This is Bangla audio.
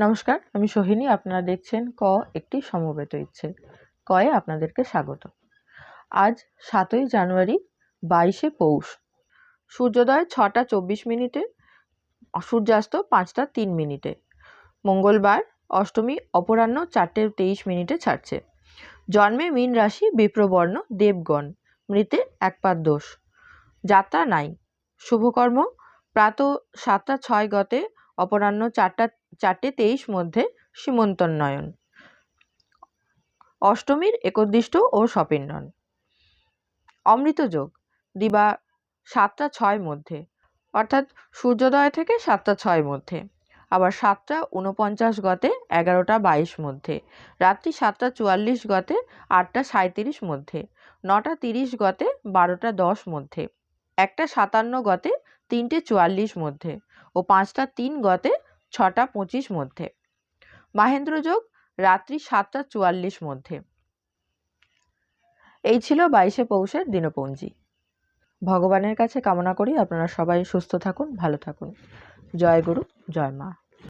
নমস্কার, আমি সোহিনী, আপনারা দেখছেন ক, একটি সমবেত ইচ্ছে। কয়ে আপনাদেরকে স্বাগত। আজ সাতই জানুয়ারি, বাইশে পৌষ। সূর্যোদয় ছটা চব্বিশ মিনিটে, সূর্যাস্ত পাঁচটা তিন মিনিটে। মঙ্গলবার, অষ্টমী, অপরাহ্ন চারটে তেইশ মিনিটে ছাড়ছে। জন্মে মীন রাশি, বিপ্রবর্ণ, দেবগণ। মৃতে একপাত দোষ। যাত্রা নাই। শুভকর্ম, প্রাত সাতটা ছয় গতে অপরাহ্ন চারটা, চারটে তেইশ মধ্যে সীমন্তোন্নয়ন। অষ্টমীর একদিষ্ট ও সপিণ্ডন অমৃত যোগ, দিবা সাতটা ছয় মধ্যে। অর্থাৎ সূর্যোদয় থেকে সাতটা ছয় মধ্যে। আবার সাতটা উনপঞ্চাশ গতে এগারোটা বাইশ মধ্যে। রাত্রি সাতটা চুয়াল্লিশ গতে আটটা সাঁত্রিশ মধ্যে। নটা তিরিশ গতে বারোটা দশ মধ্যে। একটা সাতান্ন গতে, তিনটে চুয়াল্লিশ মধ্যে ও পাঁচটা তিন গতে, ছটা পঁচিশ মধ্যে। মাহেন্দ্র যোগ রাত্রি সাতটা চুয়াল্লিশ মধ্যে। এই ছিল বাইশে পৌষের দিনপঞ্জি। ভগবানের কাছে কামনা করি আপনারা সবাই সুস্থ থাকুন, ভালো থাকুন। জয় গুরু, জয় মা।